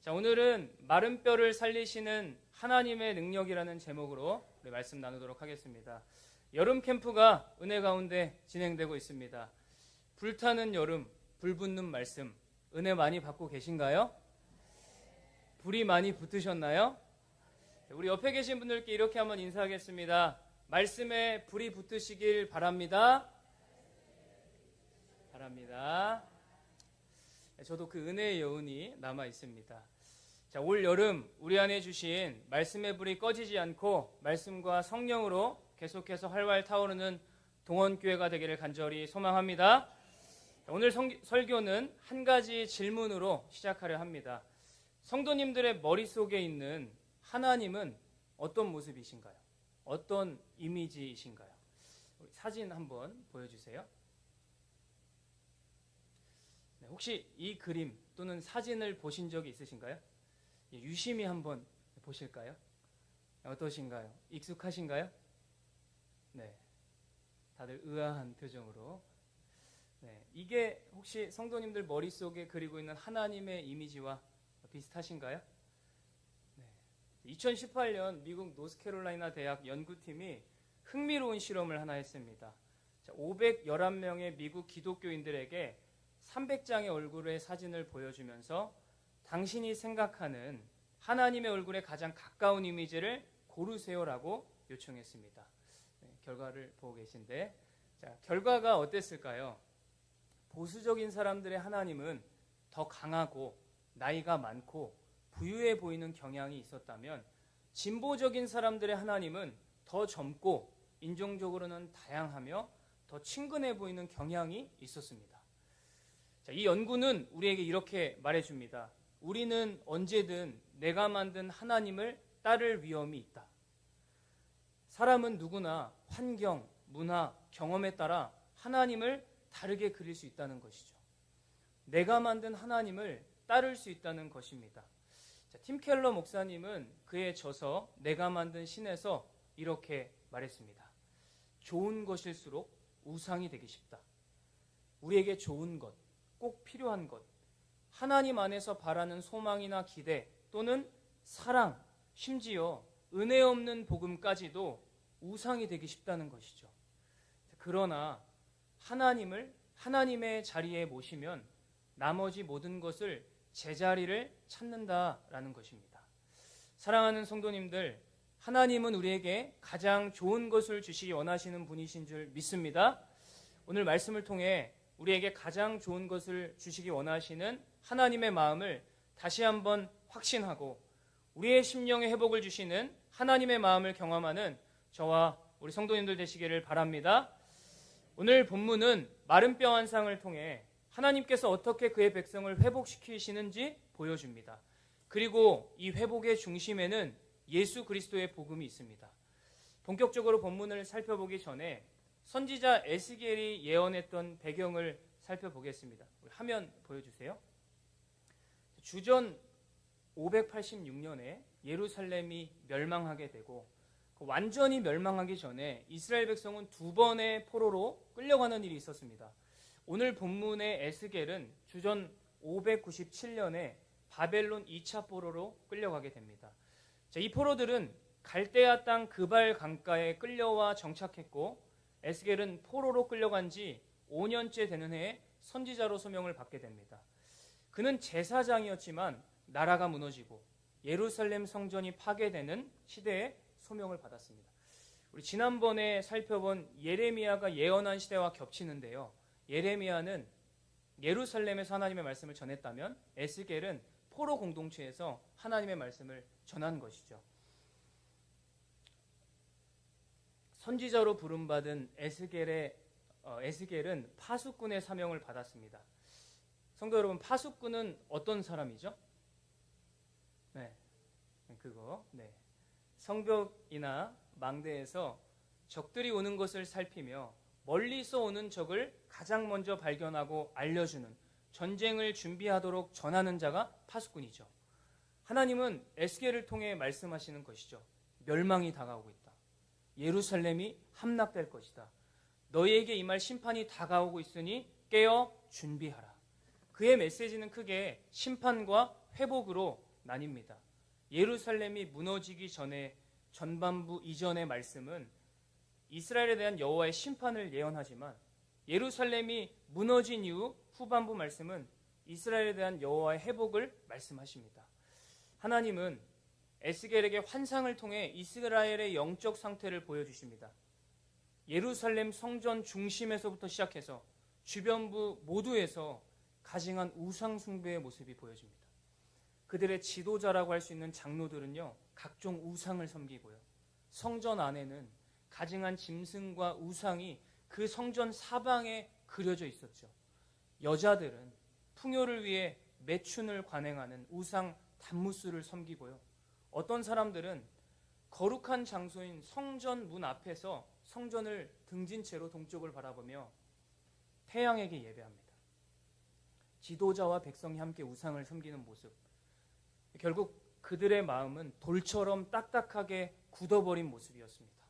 자, 오늘은 마른 뼈를 살리시는 하나님의 능력이라는 제목으로 우리 말씀 나누도록 하겠습니다. 여름 캠프가 은혜 가운데 진행되고 있습니다. 불타는 여름, 불붙는 말씀, 은혜 많이 받고 계신가요? 불이 많이 붙으셨나요? 우리 옆에 계신 분들께 이렇게 한번 인사하겠습니다. 말씀에 불이 붙으시길 바랍니다. 바랍니다. 저도 그 은혜의 여운이 남아 있습니다. 자, 올 여름 우리 안에 주신 말씀의 불이 꺼지지 않고 말씀과 성령으로 계속해서 활활 타오르는 동원교회가 되기를 간절히 소망합니다. 자, 오늘 성, 설교는 한 가지 질문으로 시작하려 합니다. 성도님들의 머릿속에 있는 하나님은 어떤 모습이신가요? 어떤 이미지이신가요? 사진 한번 보여주세요. 네, 혹시 이 그림 또는 사진을 보신 적이 있으신가요? 예, 유심히 한번 보실까요? 어떠신가요? 익숙하신가요? 네. 다들 의아한 표정으로. 네. 이게 혹시 성도님들 머릿속에 그리고 있는 하나님의 이미지와 비슷하신가요? 네. 2018년 미국 노스캐롤라이나 대학 연구팀이 흥미로운 실험을 하나 했습니다. 511명의 미국 기독교인들에게 300장의 얼굴의 사진을 보여주면서 당신이 생각하는 하나님의 얼굴에 가장 가까운 이미지를 고르세요라고 요청했습니다. 네, 결과를 보고 계신데, 자, 결과가 어땠을까요? 보수적인 사람들의 하나님은 더 강하고 나이가 많고 부유해 보이는 경향이 있었다면, 진보적인 사람들의 하나님은 더 젊고 인종적으로는 다양하며 더 친근해 보이는 경향이 있었습니다. 자, 이 연구는 우리에게 이렇게 말해줍니다. 우리는 언제든 내가 만든 하나님을 따를 위험이 있다. 사람은 누구나 환경, 문화, 경험에 따라 하나님을 다르게 그릴 수 있다는 것이죠. 내가 만든 하나님을 따를 수 있다는 것입니다. 자, 팀 켈러 목사님은 그의 저서 내가 만든 신에서 이렇게 말했습니다. 좋은 것일수록 우상이 되기 쉽다. 우리에게 좋은 것, 꼭 필요한 것, 하나님 안에서 바라는 소망이나 기대 또는 사랑, 심지어 은혜 없는 복음까지도 우상이 되기 쉽다는 것이죠. 그러나 하나님을 하나님의 자리에 모시면 나머지 모든 것을 제자리를 찾는다라는 것입니다. 사랑하는 성도님들, 하나님은 우리에게 가장 좋은 것을 주시기 원하시는 분이신 줄 믿습니다. 오늘 말씀을 통해 우리에게 가장 좋은 것을 주시기 원하시는 하나님의 마음을 다시 한번 확신하고 우리의 심령의 회복을 주시는 하나님의 마음을 경험하는 저와 우리 성도님들 되시기를 바랍니다. 오늘 본문은 마른 뼈 환상을 통해 하나님께서 어떻게 그의 백성을 회복시키시는지 보여줍니다. 그리고 이 회복의 중심에는 예수 그리스도의 복음이 있습니다. 본격적으로 본문을 살펴보기 전에 선지자 에스겔이 예언했던 배경을 살펴보겠습니다. 화면 보여주세요. 주전 586년에 예루살렘이 멸망하게 되고 완전히 멸망하기 전에 이스라엘 백성은 두 번의 포로로 끌려가는 일이 있었습니다. 오늘 본문의 에스겔은 주전 597년에 바벨론 2차 포로로 끌려가게 됩니다. 자, 이 포로들은 갈대아 땅 그발 강가에 끌려와 정착했고 에스겔은 포로로 끌려간 지 5년째 되는 해에 선지자로 소명을 받게 됩니다. 그는 제사장이었지만 나라가 무너지고 예루살렘 성전이 파괴되는 시대에 소명을 받았습니다. 우리 지난번에 살펴본 예레미야가 예언한 시대와 겹치는데요. 예레미야는 예루살렘에서 하나님의 말씀을 전했다면 에스겔은 포로 공동체에서 하나님의 말씀을 전한 것이죠. 선지자로 부름받은 에스겔의 어, 에스겔은 파수꾼의 사명을 받았습니다. 성도 여러분, 파수꾼은 어떤 사람이죠? 네, 그거. 네, 성벽이나 망대에서 적들이 오는 것을 살피며 멀리서 오는 적을 가장 먼저 발견하고 알려주는 전쟁을 준비하도록 전하는 자가 파수꾼이죠. 하나님은 에스겔을 통해 말씀하시는 것이죠. 멸망이 다가오고 있다. 예루살렘이 함락될 것이다. 너희에게 임할 심판이 다가오고 있으니 깨어 준비하라. 그의 메시지는 크게 심판과 회복으로 나뉩니다. 예루살렘이 무너지기 전에 전반부 이전의 말씀은 이스라엘에 대한 여호와의 심판을 예언하지만 예루살렘이 무너진 이후 후반부 말씀은 이스라엘에 대한 여호와의 회복을 말씀하십니다. 하나님은 에스겔에게 환상을 통해 이스라엘의 영적 상태를 보여주십니다. 예루살렘 성전 중심에서부터 시작해서 주변부 모두에서 가증한 우상 숭배의 모습이 보여집니다. 그들의 지도자라고 할 수 있는 장로들은요, 각종 우상을 섬기고요. 성전 안에는 가증한 짐승과 우상이 그 성전 사방에 그려져 있었죠. 여자들은 풍요를 위해 매춘을 관행하는 우상 단무스를 섬기고요. 어떤 사람들은 거룩한 장소인 성전 문 앞에서 성전을 등진 채로 동쪽을 바라보며 태양에게 예배합니다. 지도자와 백성이 함께 우상을 섬기는 모습. 결국 그들의 마음은 돌처럼 딱딱하게 굳어버린 모습이었습니다.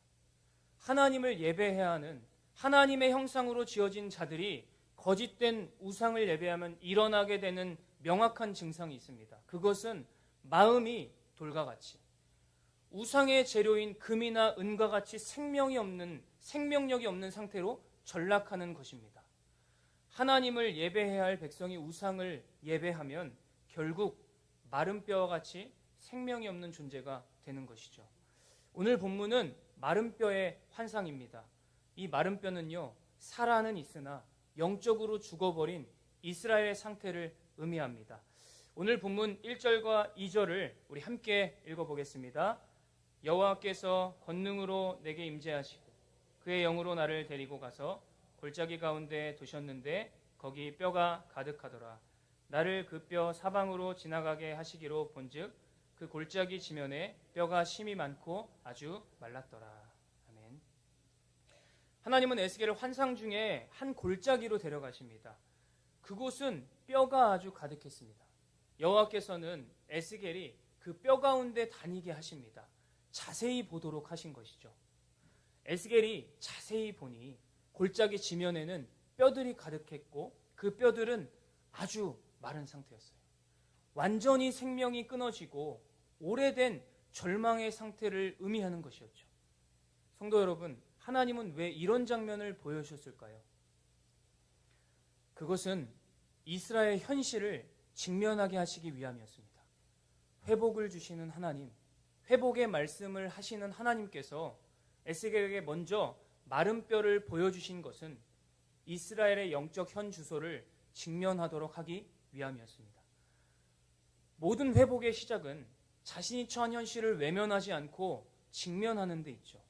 하나님을 예배해야 하는 하나님의 형상으로 지어진 자들이 거짓된 우상을 예배하면 일어나게 되는 명확한 증상이 있습니다. 그것은 마음이 돌과 같이 우상의 재료인 금이나 은과 같이 생명이 없는 생명력이 없는 상태로 전락하는 것입니다. 하나님을 예배해야 할 백성이 우상을 예배하면 결국 마른 뼈와 같이 생명이 없는 존재가 되는 것이죠. 오늘 본문은 마른 뼈의 환상입니다. 이 마른 뼈는요, 살아는 있으나 영적으로 죽어버린 이스라엘의 상태를 의미합니다. 오늘 본문 1절과 2절을 우리 함께 읽어보겠습니다. 여호와께서 권능으로 내게 임재하시고 그의 영으로 나를 데리고 가서 골짜기 가운데 두셨는데 거기 뼈가 가득하더라. 나를 그 뼈 사방으로 지나가게 하시기로 본즉 그 골짜기 지면에 뼈가 심이 많고 아주 말랐더라. 아멘. 하나님은 에스겔을 환상 중에 한 골짜기로 데려가십니다. 그곳은 뼈가 아주 가득했습니다. 여호와께서는 에스겔이 그 뼈 가운데 다니게 하십니다. 자세히 보도록 하신 것이죠. 에스겔이 자세히 보니 골짜기 지면에는 뼈들이 가득했고 그 뼈들은 아주 마른 상태였어요. 완전히 생명이 끊어지고 오래된 절망의 상태를 의미하는 것이었죠. 성도 여러분, 하나님은 왜 이런 장면을 보여주셨을까요? 그것은 이스라엘 현실을 직면하게 하시기 위함이었습니다. 회복을 주시는 하나님, 회복의 말씀을 하시는 하나님께서 에스겔에게 먼저 마른 뼈를 보여주신 것은 이스라엘의 영적 현 주소를 직면하도록 하기 위함이었습니다. 모든 회복의 시작은 자신이 처한 현실을 외면하지 않고 직면하는 데 있죠.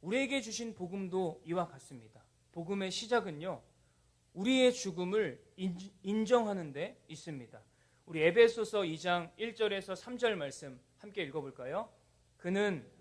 우리에게 주신 복음도 이와 같습니다. 복음의 시작은요, 우리의 죽음을 인정하는 데 있습니다. 우리 에베소서 2장 1절에서 3절 말씀 함께 읽어볼까요? 그는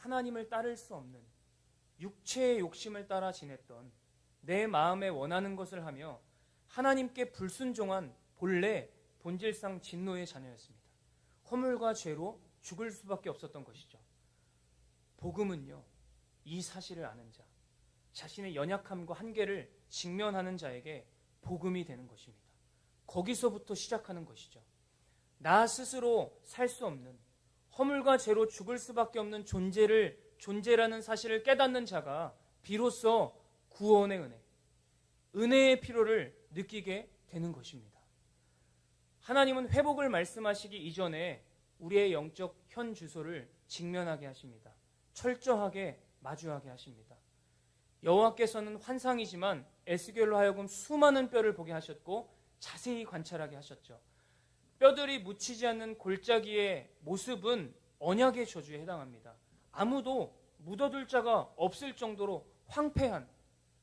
하나님을 따를 수 없는 육체의 욕심을 따라 지냈던 내 마음에 원하는 것을 하며 하나님께 불순종한 본래 본질상 진노의 자녀였습니다. 허물과 죄로 죽을 수밖에 없었던 것이죠. 복음은요, 이 사실을 아는 자, 자신의 연약함과 한계를 직면하는 자에게 복음이 되는 것입니다. 거기서부터 시작하는 것이죠. 나 스스로 살 수 없는 허물과 죄로 죽을 수밖에 없는 존재를 존재라는 사실을 깨닫는 자가 비로소 구원의 은혜, 은혜의 필요를 느끼게 되는 것입니다. 하나님은 회복을 말씀하시기 이전에 우리의 영적 현 주소를 직면하게 하십니다. 철저하게 마주하게 하십니다. 여호와께서는 환상이지만 에스겔로 하여금 수많은 뼈를 보게 하셨고 자세히 관찰하게 하셨죠. 뼈들이 묻히지 않는 골짜기의 모습은 언약의 저주에 해당합니다. 아무도 묻어둘 자가 없을 정도로 황폐한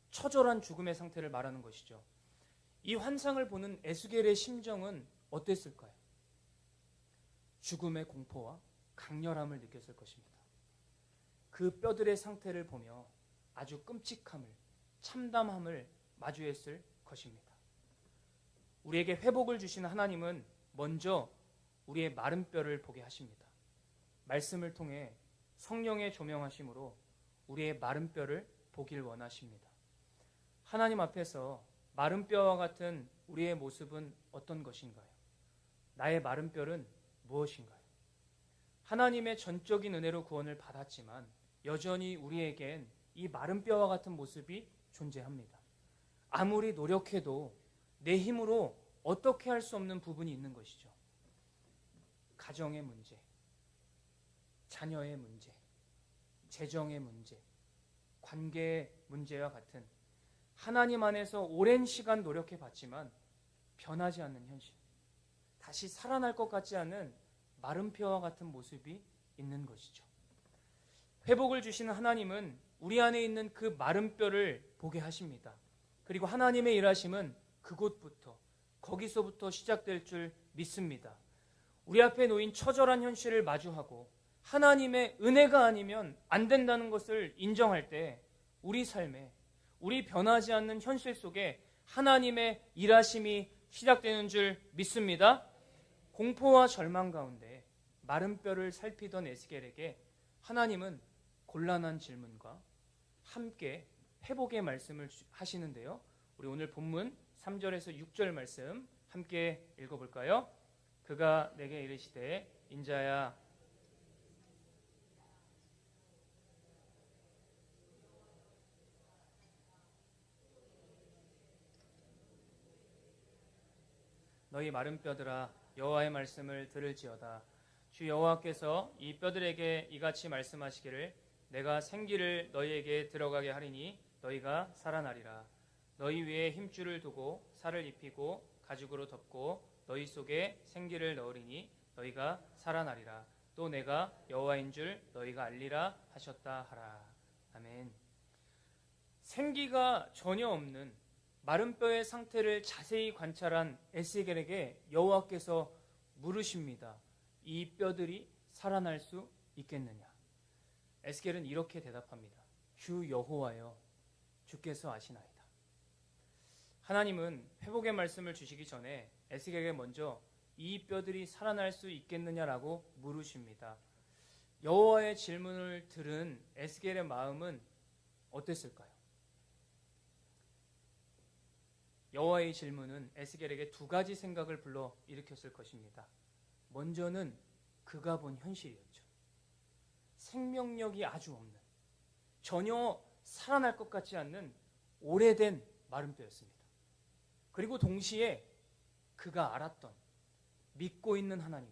처절한 죽음의 상태를 말하는 것이죠. 이 환상을 보는 에스겔의 심정은 어땠을까요? 죽음의 공포와 강렬함을 느꼈을 것입니다. 그 뼈들의 상태를 보며 아주 끔찍함을, 참담함을 마주했을 것입니다. 우리에게 회복을 주시는 하나님은 먼저 우리의 마른 뼈를 보게 하십니다. 말씀을 통해 성령의 조명하심으로 우리의 마른 뼈를 보길 원하십니다. 하나님 앞에서 마른 뼈와 같은 우리의 모습은 어떤 것인가요? 나의 마른 뼈는 무엇인가요? 하나님의 전적인 은혜로 구원을 받았지만 여전히 우리에겐 이 마른 뼈와 같은 모습이 존재합니다. 아무리 노력해도 내 힘으로 어떻게 할 수 없는 부분이 있는 것이죠. 가정의 문제, 자녀의 문제, 재정의 문제, 관계의 문제와 같은 하나님 안에서 오랜 시간 노력해 봤지만 변하지 않는 현실. 다시 살아날 것 같지 않은 마른 뼈와 같은 모습이 있는 것이죠. 회복을 주시는 하나님은 우리 안에 있는 그 마른 뼈를 보게 하십니다. 그리고 하나님의 일하심은 그곳부터 거기서부터 시작될 줄 믿습니다. 우리 앞에 놓인 처절한 현실을 마주하고 하나님의 은혜가 아니면 안 된다는 것을 인정할 때 우리 삶에 우리 변하지 않는 현실 속에 하나님의 일하심이 시작되는 줄 믿습니다. 공포와 절망 가운데 마른 뼈를 살피던 에스겔에게 하나님은 곤란한 질문과 함께 회복의 말씀을 하시는데요. 우리 오늘 본문 3절에서 6절 말씀 함께 읽어볼까요? 그가 내게 이르시되 인자야 너희 마른 뼈들아 여호와의 말씀을 들을지어다 주 여호와께서 이 뼈들에게 이같이 말씀하시기를 내가 생기를 너희에게 들어가게 하리니 너희가 살아나리라 너희 위에 힘줄을 두고 살을 입히고 가죽으로 덮고 너희 속에 생기를 넣으리니 너희가 살아나리라 또 내가 여호와인 줄 너희가 알리라 하셨다 하라 아멘 생기가 전혀 없는 마른 뼈의 상태를 자세히 관찰한 에스겔에게 여호와께서 물으십니다. 이 뼈들이 살아날 수 있겠느냐? 에스겔은 이렇게 대답합니다. 주 여호와여, 주께서 아시나이다. 하나님은 회복의 말씀을 주시기 전에 에스겔에게 먼저 이 뼈들이 살아날 수 있겠느냐라고 물으십니다. 여호와의 질문을 들은 에스겔의 마음은 어땠을까요? 여호와의 질문은 에스겔에게 두 가지 생각을 불러 일으켰을 것입니다. 먼저는 그가 본 현실이었죠. 생명력이 아주 없는 전혀 살아날 것 같지 않는 오래된 마른 뼈였습니다. 그리고 동시에 그가 알았던 믿고 있는 하나님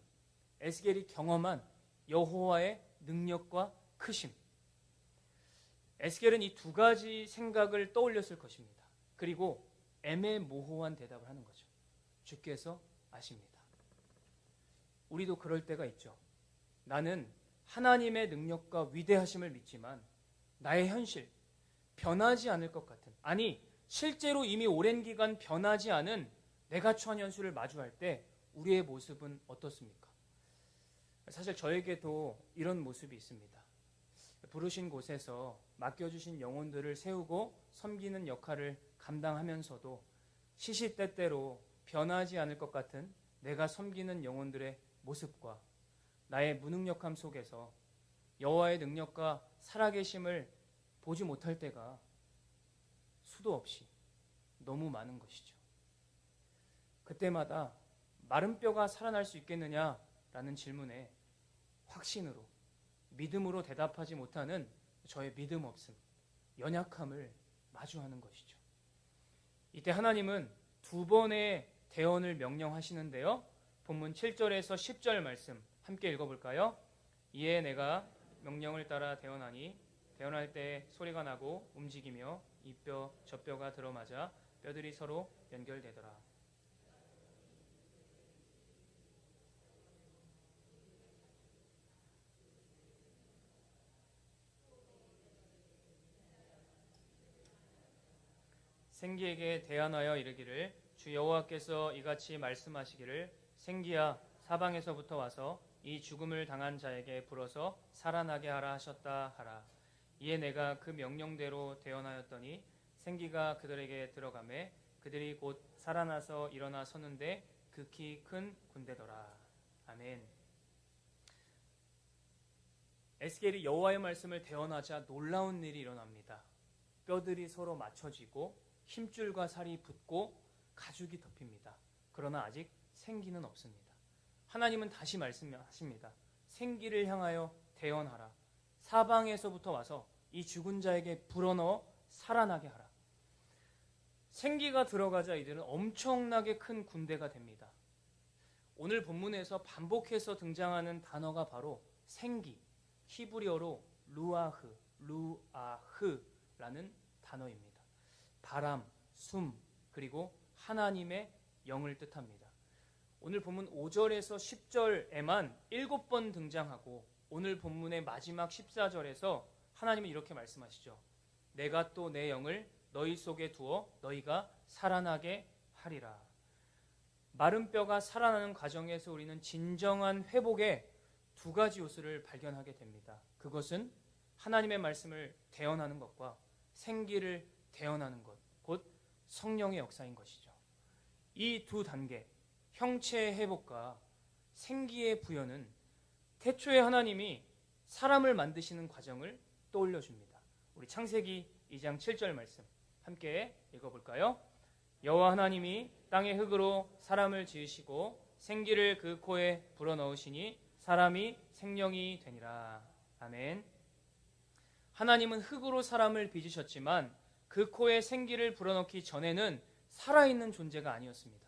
에스겔이 경험한 여호와의 능력과 크심 에스겔은 이 두 가지 생각을 떠올렸을 것입니다. 그리고 애매모호한 대답을 하는 거죠. 주께서 아십니다. 우리도 그럴 때가 있죠. 나는 하나님의 능력과 위대하심을 믿지만 나의 현실 변하지 않을 것 같은 아니 실제로 이미 오랜 기간 변하지 않은 내가 처한 현실을 마주할 때 우리의 모습은 어떻습니까? 사실 저에게도 이런 모습이 있습니다. 부르신 곳에서 맡겨주신 영혼들을 세우고 섬기는 역할을 감당하면서도 시시때때로 변하지 않을 것 같은 내가 섬기는 영혼들의 모습과 나의 무능력함 속에서 여호와의 능력과 살아계심을 보지 못할 때가 수도 없이 너무 많은 것이죠. 그때마다 마른 뼈가 살아날 수 있겠느냐라는 질문에 확신으로 믿음으로 대답하지 못하는 저의 믿음 없음, 연약함을 마주하는 것이죠. 이때 하나님은 두 번의 대언을 명령하시는데요. 본문 7절에서 10절 말씀 함께 읽어볼까요? 이에 내가 명령을 따라 대언하니 대언할 때 소리가 나고 움직이며 이 뼈 저 뼈가 들어맞아 뼈들이 서로 연결되더라. 생기에게 대안하여 이르기를 주 여호와께서 이같이 말씀하시기를 생기야 사방에서부터 와서 이 죽음을 당한 자에게 불어서 살아나게 하라 하셨다 하라. 이에 내가 그 명령대로 대언하였더니 생기가 그들에게 들어가매 그들이 곧 살아나서 일어나 서는데 극히 큰 군대더라. 아멘. 에스겔이 여호와의 말씀을 대언하자 놀라운 일이 일어납니다. 뼈들이 서로 맞춰지고 힘줄과 살이 붙고 가죽이 덮입니다. 그러나 아직 생기는 없습니다. 하나님은 다시 말씀하십니다. 생기를 향하여 대언하라. 사방에서부터 와서 이 죽은 자에게 불어넣어 살아나게 하라. 생기가 들어가자 이들은 엄청나게 큰 군대가 됩니다. 오늘 본문에서 반복해서 등장하는 단어가 바로 생기, 히브리어로 루아흐, 루아흐라는 단어입니다. 바람, 숨, 그리고 하나님의 영을 뜻합니다. 오늘 본문 5절에서 10절에만 7번 등장하고 오늘 본문의 마지막 14절에서 하나님은 이렇게 말씀하시죠. 내가 또 내 영을 너희 속에 두어 너희가 살아나게 하리라. 마른 뼈가 살아나는 과정에서 우리는 진정한 회복의 두 가지 요소를 발견하게 됩니다. 그것은 하나님의 말씀을 대언하는 것과 생기를 대언하는 것, 곧 성령의 역사인 것이죠. 이 두 단계, 형체의 회복과 생기의 부여는 태초에 하나님이 사람을 만드시는 과정을 떠올려 줍니다. 우리 창세기 2장 7절 말씀 함께 읽어 볼까요? 여호와 하나님이 땅의 흙으로 사람을 지으시고 생기를 그 코에 불어넣으시니 사람이 생명이 되니라. 아멘. 하나님은 흙으로 사람을 빚으셨지만 그 코에 생기를 불어넣기 전에는 살아있는 존재가 아니었습니다.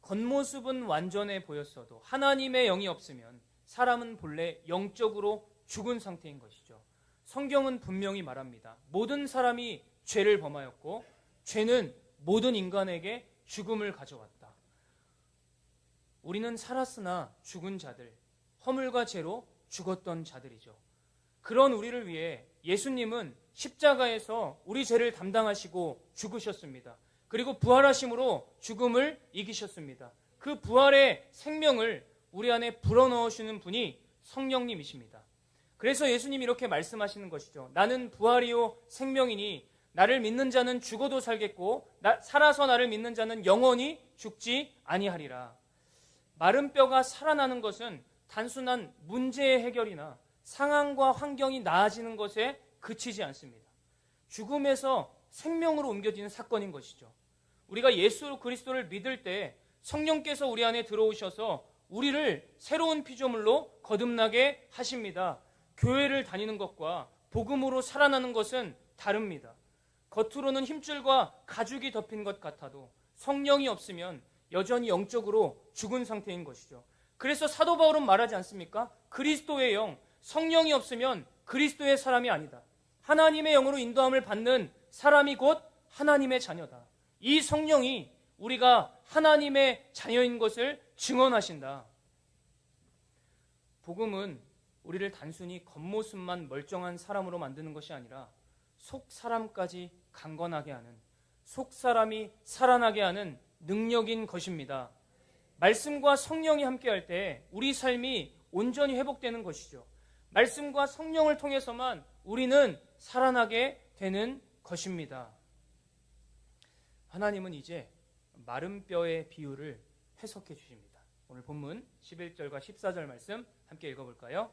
겉모습은 완전해 보였어도 하나님의 영이 없으면 사람은 본래 영적으로 죽은 상태인 것이죠. 성경은 분명히 말합니다. 모든 사람이 죄를 범하였고 죄는 모든 인간에게 죽음을 가져왔다. 우리는 살았으나 죽은 자들, 허물과 죄로 죽었던 자들이죠. 그런 우리를 위해 예수님은 십자가에서 우리 죄를 담당하시고 죽으셨습니다. 그리고 부활하심으로 죽음을 이기셨습니다. 그 부활의 생명을 우리 안에 불어넣으시는 분이 성령님이십니다. 그래서 예수님이 이렇게 말씀하시는 것이죠. 나는 부활이요 생명이니 나를 믿는 자는 죽어도 살겠고 나, 살아서 나를 믿는 자는 영원히 죽지 아니하리라. 마른 뼈가 살아나는 것은 단순한 문제의 해결이나 상황과 환경이 나아지는 것에 그치지 않습니다. 죽음에서 생명으로 옮겨지는 사건인 것이죠. 우리가 예수 그리스도를 믿을 때 성령께서 우리 안에 들어오셔서 우리를 새로운 피조물로 거듭나게 하십니다. 교회를 다니는 것과 복음으로 살아나는 것은 다릅니다. 겉으로는 힘줄과 가죽이 덮인 것 같아도 성령이 없으면 여전히 영적으로 죽은 상태인 것이죠. 그래서 사도 바울은 말하지 않습니까? 그리스도의 영, 성령이 없으면 그리스도의 사람이 아니다. 하나님의 영으로 인도함을 받는 사람이 곧 하나님의 자녀다. 이 성령이 우리가 하나님의 자녀인 것을 증언하신다. 복음은 우리를 단순히 겉모습만 멀쩡한 사람으로 만드는 것이 아니라 속 사람까지 강건하게 하는 속 사람이 살아나게 하는 능력인 것입니다. 말씀과 성령이 함께할 때 우리 삶이 온전히 회복되는 것이죠. 말씀과 성령을 통해서만 우리는 살아나게 되는 것입니다. 하나님은 이제 마른 뼈의 비유를 해석해 주십니다. 오늘 본문 11절과 14절 말씀 함께 읽어볼까요?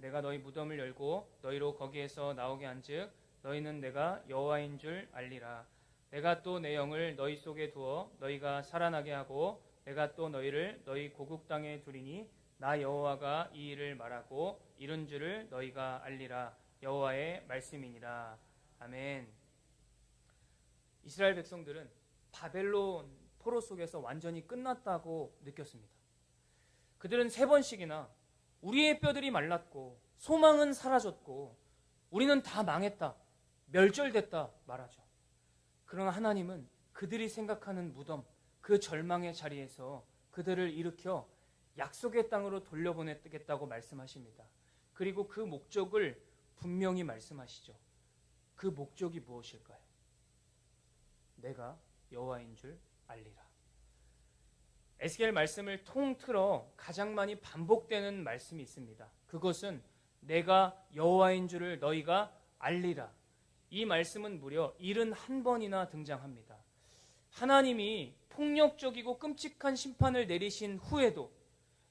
내가 너희 무덤을 열고 너희로 거기에서 나오게 한즉 너희는 내가 여호와인 줄 알리라 내가 또 내 영을 너희 속에 두어 너희가 살아나게 하고 내가 또 너희를 너희 고국 땅에 두리니 나 여호와가 이 일을 말하고 이룬 줄을 너희가 알리라 여호와의 말씀이니라 아멘. 이스라엘 백성들은 바벨론 포로 속에서 완전히 끝났다고 느꼈습니다. 그들은 세 번씩이나 우리의 뼈들이 말랐고 소망은 사라졌고 우리는 다 망했다. 멸절됐다 말하죠. 그러나 하나님은 그들이 생각하는 무덤, 그 절망의 자리에서 그들을 일으켜 약속의 땅으로 돌려보내겠다고 말씀하십니다. 그리고 그 목적을 분명히 말씀하시죠. 그 목적이 무엇일까요? 내가 여호와인 줄 알리라. 에스겔 말씀을 통틀어 가장 많이 반복되는 말씀이 있습니다. 그것은 내가 여호와인 줄을 너희가 알리라. 이 말씀은 무려 71번이나 등장합니다. 하나님이 폭력적이고 끔찍한 심판을 내리신 후에도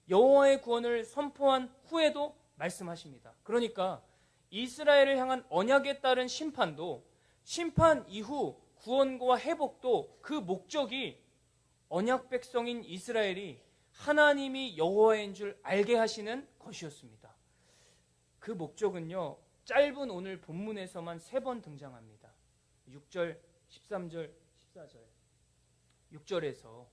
여호와의 구원을 선포한 후에도 말씀하십니다. 그러니까 이스라엘을 향한 언약에 따른 심판도 심판 이후 구원과 회복도 그 목적이 언약 백성인 이스라엘이 하나님이 여호와인 줄 알게 하시는 것이었습니다. 그 목적은요. 짧은 오늘 본문에서만 세 번 등장합니다. 6절, 13절, 14절. 6절에서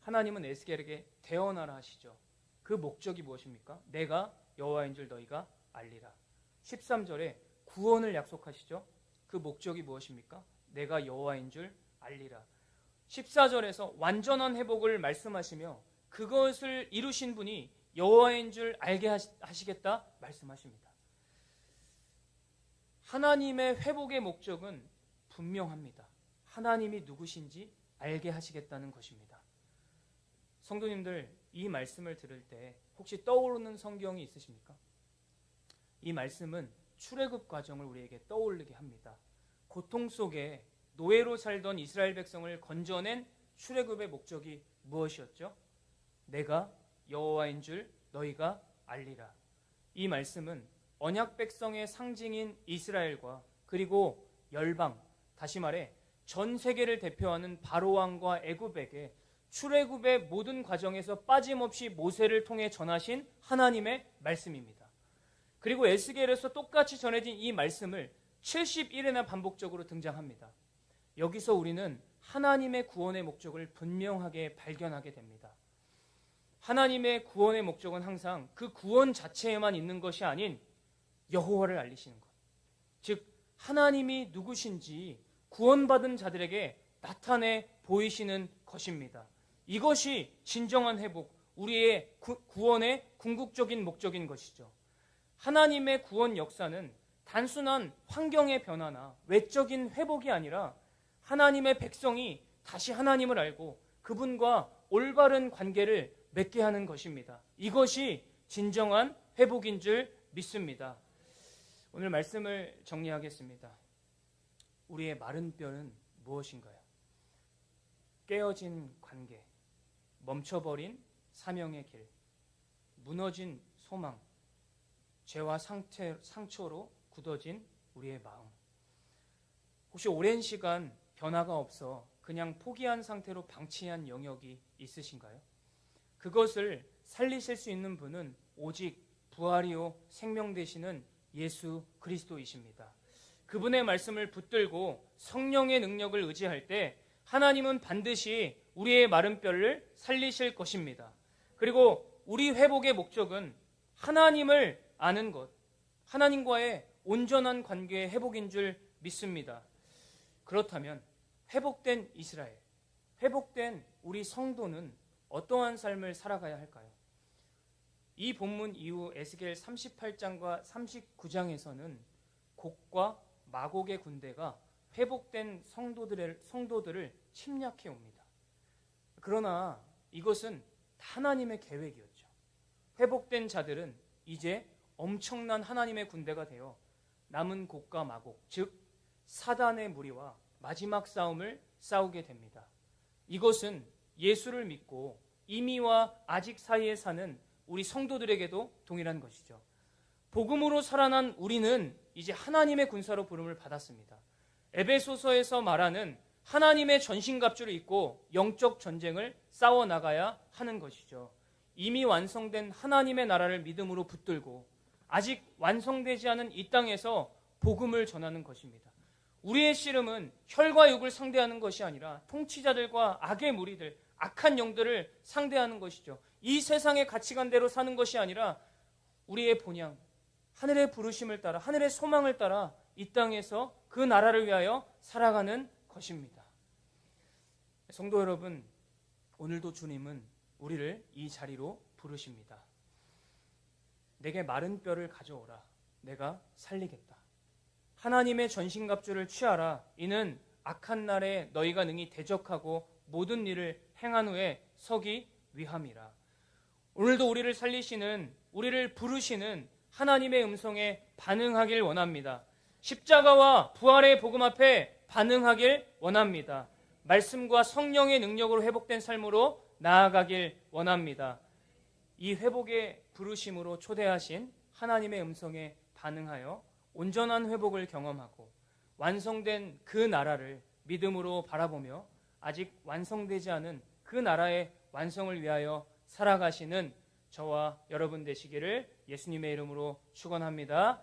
하나님은 에스겔에게 대언하라 하시죠. 그 목적이 무엇입니까? 내가 여호와인 줄 너희가 알리라. 13절에 구원을 약속하시죠. 그 목적이 무엇입니까? 내가 여호와인 줄 알리라. 14절에서 완전한 회복을 말씀하시며 그것을 이루신 분이 여호와인 줄 알게 하시겠다 말씀하십니다. 하나님의 회복의 목적은 분명합니다. 하나님이 누구신지 알게 하시겠다는 것입니다. 성도님들 이 말씀을 들을 때 혹시 떠오르는 성경이 있으십니까? 이 말씀은 출애굽 과정을 우리에게 떠올리게 합니다. 고통 속에 노예로 살던 이스라엘 백성을 건져낸 출애굽의 목적이 무엇이었죠? 내가 여호와인 줄 너희가 알리라. 이 말씀은 언약 백성의 상징인 이스라엘과 그리고 열방 다시 말해 전 세계를 대표하는 바로 왕과 애굽에게 출애굽의 모든 과정에서 빠짐없이 모세를 통해 전하신 하나님의 말씀입니다. 그리고 에스겔에서 똑같이 전해진 이 말씀을 71회나 반복적으로 등장합니다. 여기서 우리는 하나님의 구원의 목적을 분명하게 발견하게 됩니다. 하나님의 구원의 목적은 항상 그 구원 자체에만 있는 것이 아닌 여호와를 알리시는 것. 즉 하나님이 누구신지 구원받은 자들에게 나타내 보이시는 것입니다. 이것이 진정한 회복, 우리의 구원의 궁극적인 목적인 것이죠. 하나님의 구원 역사는 단순한 환경의 변화나 외적인 회복이 아니라 하나님의 백성이 다시 하나님을 알고 그분과 올바른 관계를 맺게 하는 것입니다. 이것이 진정한 회복인 줄 믿습니다. 오늘 말씀을 정리하겠습니다. 우리의 마른 뼈는 무엇인가요? 깨어진 관계, 멈춰버린 사명의 길, 무너진 소망, 죄와 상태, 상처로 굳어진 우리의 마음. 혹시 오랜 시간 변화가 없어 그냥 포기한 상태로 방치한 영역이 있으신가요? 그것을 살리실 수 있는 분은 오직 부활이요 생명 되시는 예수 그리스도이십니다. 그분의 말씀을 붙들고 성령의 능력을 의지할 때 하나님은 반드시 우리의 마른 뼈를 살리실 것입니다. 그리고 우리 회복의 목적은 하나님을 아는 것, 하나님과의 온전한 관계의 회복인 줄 믿습니다. 그렇다면 회복된 이스라엘, 회복된 우리 성도는 어떠한 삶을 살아가야 할까요? 이 본문 이후 에스겔 38장과 39장에서는 곡과 마곡의 군대가 회복된 성도들을, 성도들을 침략해 옵니다. 그러나 이것은 하나님의 계획이었죠. 회복된 자들은 이제 엄청난 하나님의 군대가 되어 남은 곡과 마곡, 즉 사단의 무리와 마지막 싸움을 싸우게 됩니다. 이것은 예수를 믿고 이미와 아직 사이에 사는 우리 성도들에게도 동일한 것이죠. 복음으로 살아난 우리는 이제 하나님의 군사로 부름을 받았습니다. 에베소서에서 말하는 하나님의 전신갑주를 입고 영적 전쟁을 싸워 나가야 하는 것이죠. 이미 완성된 하나님의 나라를 믿음으로 붙들고 아직 완성되지 않은 이 땅에서 복음을 전하는 것입니다. 우리의 씨름은 혈과 육을 상대하는 것이 아니라 통치자들과 악의 무리들, 악한 영들을 상대하는 것이죠. 이 세상의 가치관대로 사는 것이 아니라 우리의 본향, 하늘의 부르심을 따라 하늘의 소망을 따라 이 땅에서 그 나라를 위하여 살아가는 것입니다. 성도 여러분, 오늘도 주님은 우리를 이 자리로 부르십니다. 내게 마른 뼈를 가져오라. 내가 살리겠다. 하나님의 전신갑주를 취하라. 이는 악한 날에 너희가 능히 대적하고 모든 일을 행한 후에 서기 위함이라. 오늘도 우리를 살리시는 우리를 부르시는 하나님의 음성에 반응하길 원합니다. 십자가와 부활의 복음 앞에 반응하길 원합니다. 말씀과 성령의 능력으로 회복된 삶으로 나아가길 원합니다. 이 회복의 부르심으로 초대하신 하나님의 음성에 반응하여 온전한 회복을 경험하고 완성된 그 나라를 믿음으로 바라보며 아직 완성되지 않은 그 나라의 완성을 위하여 살아가시는 저와 여러분 되시기를 예수님의 이름으로 축원합니다.